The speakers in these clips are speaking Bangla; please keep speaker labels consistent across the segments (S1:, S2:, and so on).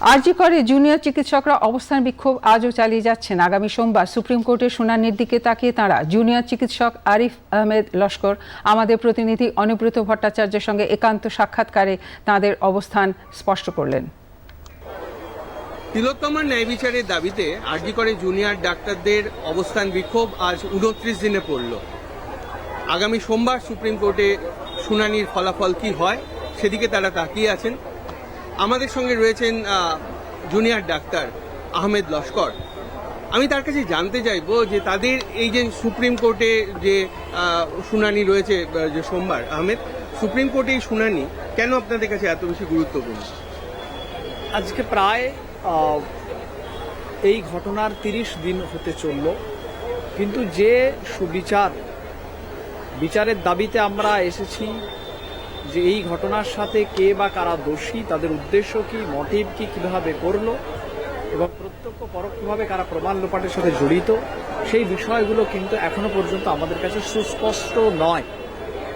S1: আরজি করে জুনিয়র চিকিৎসকরা অবস্থান বিক্ষোভ আজও চালিয়ে যাচ্ছেন। আগামী সোমবার সুপ্রিম কোর্টের শুনানির দিকে তাকিয়ে তাঁরা জুনিয়র চিকিৎসক আরিফ আহমেদ লস্কর, আমাদের প্রতিনিধি অনুব্রত ভট্টাচার্যের সঙ্গে একান্ত সাক্ষাৎকারে তাঁদের অবস্থান স্পষ্ট করলেন।
S2: তিলোত্তমার ন্যায় বিচারের দাবিতে আরজি করে জুনিয়র ডাক্তারদের অবস্থান বিক্ষোভ আজ উনত্রিশ দিনে পড়ল। আগামী সোমবার সুপ্রিম কোর্টে শুনানির ফলাফল কি হয়, সেদিকে তারা তাকিয়ে আছেন। আমাদের সঙ্গে রয়েছেন জুনিয়র ডাক্তার আহমেদ লস্কর। আমি তার কাছে জানতে চাইব যে তাদের এই যে সুপ্রিম কোর্টে যে শুনানি রয়েছে যে সোমবার, আহমেদ, সুপ্রিম কোর্টে এই শুনানি কেন আপনাদের কাছে এত বেশি গুরুত্বপূর্ণ?
S3: আজকে প্রায় এই ঘটনার তিরিশ দিন হতে চলল। কিন্তু যে সুবিচার, বিচারের দাবিতে আমরা এসেছি যে এই ঘটনার সাথে কে বা কারা দোষী, তাদের উদ্দেশ্য কি মোটিভ কি, কীভাবে করল, এবং প্রত্যক্ষ পরোক্ষভাবে কারা প্রমাণ লোপাটের সাথে জড়িত, সেই বিষয়গুলো কিন্তু এখনও পর্যন্ত আমাদের কাছে সুস্পষ্ট নয়,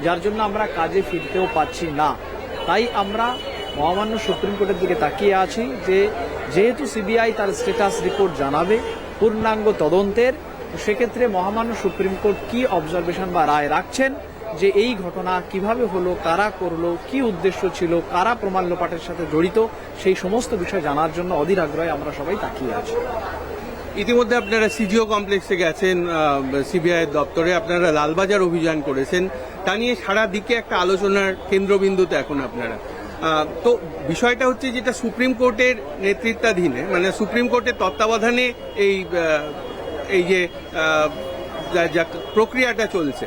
S3: যার জন্য আমরা কাজে ফিরতেও পাচ্ছি না। তাই আমরা মহামান্য সুপ্রিম কোর্টের দিকে তাকিয়ে আছি যে, যেহেতু সিবিআই তার স্ট্যাটাস রিপোর্ট জানাবে, পূর্ণাঙ্গ তদন্তের সেক্ষেত্রে মহামান্য সুপ্রিম কোর্ট কি অবজারভেশন বা রায় রাখছেন যে এই ঘটনা কীভাবে হলো, কারা করল, কি উদ্দেশ্য ছিল, কারা প্রমাণ লোপাটের সাথে জড়িত, সেই সমস্ত বিষয় জানার জন্য অধীর আগ্রহে আমরা সবাই তাকিয়ে আছি।
S2: ইতিমধ্যে আপনারা সিজিও কমপ্লেক্সে গেছেন সিবিআই দপ্তরে। আপনারা লালবাজার অভিযান করেছেন। তা নিয়ে সারা দিকে একটা আলোচনার কেন্দ্রবিন্দুতে এখন আপনারা। তো বিষয়টা হচ্ছে যেটা সুপ্রিম কোর্টের নেতৃত্বাধীনে মানে সুপ্রিম কোর্টের তত্ত্বাবধানে এই এই যে প্রক্রিয়াটা চলছে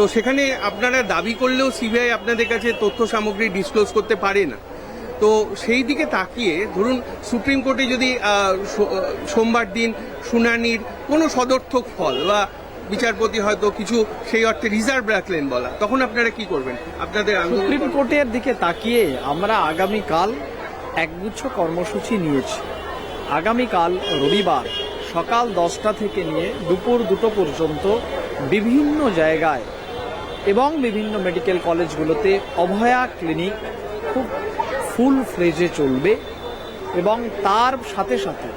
S2: তো সেখানে আপনারা দাবি করলেও সিবিআই আপনাদের কাছে তথ্য সামগ্রী ডিসক্লোজ করতে পারে না। তো সেই দিকে তাকিয়ে ধরুন সুপ্রিম কোর্টে যদি সোমবার দিন শুনানির কোনো সদর্থক ফল বা বিচারপতি হয়তো কিছু সেই অর্থে রিজার্ভ রাখলেন বলা তখন আপনারা কি করবেন? আপনাদের
S3: সুপ্রিম কোর্টের দিকে তাকিয়ে আমরা আগামীকাল একগুচ্ছ কর্মসূচি নিয়েছি। আগামীকাল রবিবার সকাল দশটা থেকে নিয়ে দুপুর দুটো পর্যন্ত বিভিন্ন জায়গায় এবং বিভিন্ন মেডিকেল কলেজগুলোতে অভয়া ক্লিনিক খুব ফুল ফ্রেজে চলবে এবং তার সাথে সাথে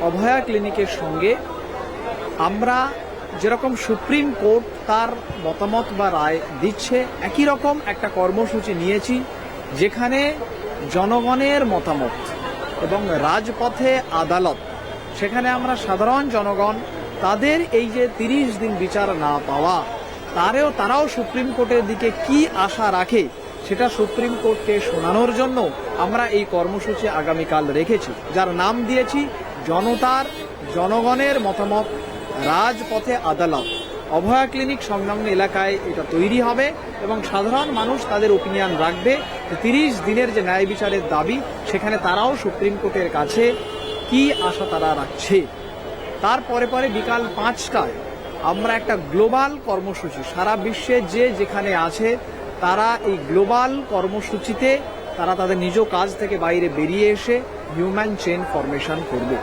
S3: অভয়া ক্লিনিকের সঙ্গে আমরা যেরকম সুপ্রিম কোর্ট তার মতামত বা রায় দিচ্ছে, একই রকম একটা কর্মসূচি নিয়েছি যেখানে জনগণের মতামত এবং রাজপথে আদালত, সেখানে আমরা সাধারণ জনগণ, তাদের এই যে তিরিশ দিন বিচার না পাওয়া তারেও তারাও সুপ্রিম কোর্টের দিকে কি আশা রাখে, সেটা সুপ্রিম কোর্টকে শোনানোর জন্য আমরা এই কর্মসূচি আগামীকাল রেখেছি, যার নাম দিয়েছি জনতার, জনগণের মতামত, রাজপথে আদালত। অভয়া ক্লিনিক সংলগ্ন এলাকায় এটা তৈরি হবে এবং সাধারণ মানুষ তাদের ওপিনিয়ন রাখবে তিরিশ দিনের যে ন্যায় বিচারের দাবি, সেখানে তারাও সুপ্রিম কোর্টের কাছে কি আশা তারা রাখছে। তারপরে পরে বিকাল পাঁচটায় আমরা একটা গ্লোবাল কর্মসূচি। সারা বিশ্বে যে যেখানে আছে, তারা এই গ্লোবাল কর্মসূচিতে তারা তাদের নিজ কাজ থেকে বাইরে বেরিয়ে এসে হিউম্যান চেন ফরমেশন করবে।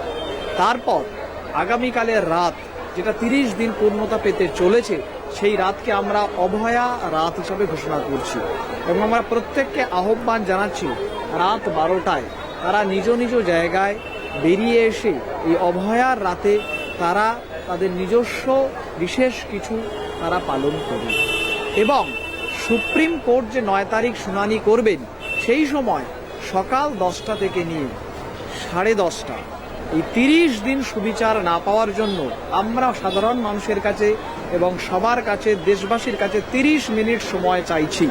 S3: তারপর আগামীকালের রাত, যেটা তিরিশ দিন পূর্ণতা পেতে চলেছে, সেই রাতকে আমরা অভয়া রাত হিসাবে ঘোষণা করছি। এবং আমরা প্রত্যেককে আহ্বান জানাচ্ছি, রাত বারোটায় তারা নিজ নিজ জায়গায় বেরিয়ে এসে এই অভয়ার রাতে তারা তাদের নিজস্ব বিশেষ কিছু তারা পালন করবে এবং সুপ্রিম কোর্ট যে নয় তারিখ শুনানি করবেন, সেই সময় সকাল দশটা থেকে নিয়ে সাড়ে দশটা, এই তিরিশ দিন সুবিচার না পাওয়ার জন্য আমরা সাধারণ মানুষের কাছে এবং সবার কাছে, দেশবাসীর কাছে তিরিশ মিনিট সময় চাইছি।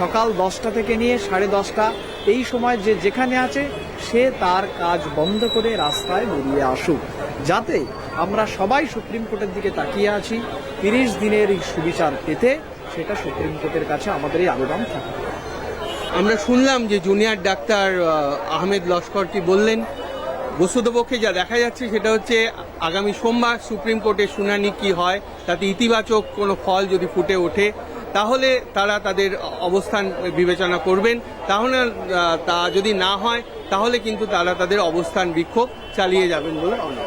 S3: সকাল দশটা থেকে নিয়ে সাড়ে দশটা, এই সময় যে যেখানে আছে, সে তার কাজ বন্ধ করে রাস্তায় বেরিয়ে আসুক। যাতে আমরা সবাই সুপ্রিম কোর্টের দিকে তাকিয়ে আছি। তিরিশ দিনের এই সুবিচার পেতে সেটা সুপ্রিম কোর্টের কাছে আমাদের এই আবেদন থাকে
S2: আমরা শুনলাম যে জুনিয়র ডাক্তার আহমেদ লস্কর কি বললেন? বস্তুতপক্ষে যা দেখা যাচ্ছে সেটা হচ্ছে আগামী সোমবার সুপ্রিম কোর্টের শুনানি কি হয়, তাতে ইতিবাচক কোনো ফল যদি ফুটে ওঠে, তাহলে তারা তাদের অবস্থান বিবেচনা করবেন। তাহলে তা যদি না হয়, তাহলে কিন্তু তারা তাদের অবস্থান বিক্ষোভ চালিয়ে যাবেন বলে অনেক।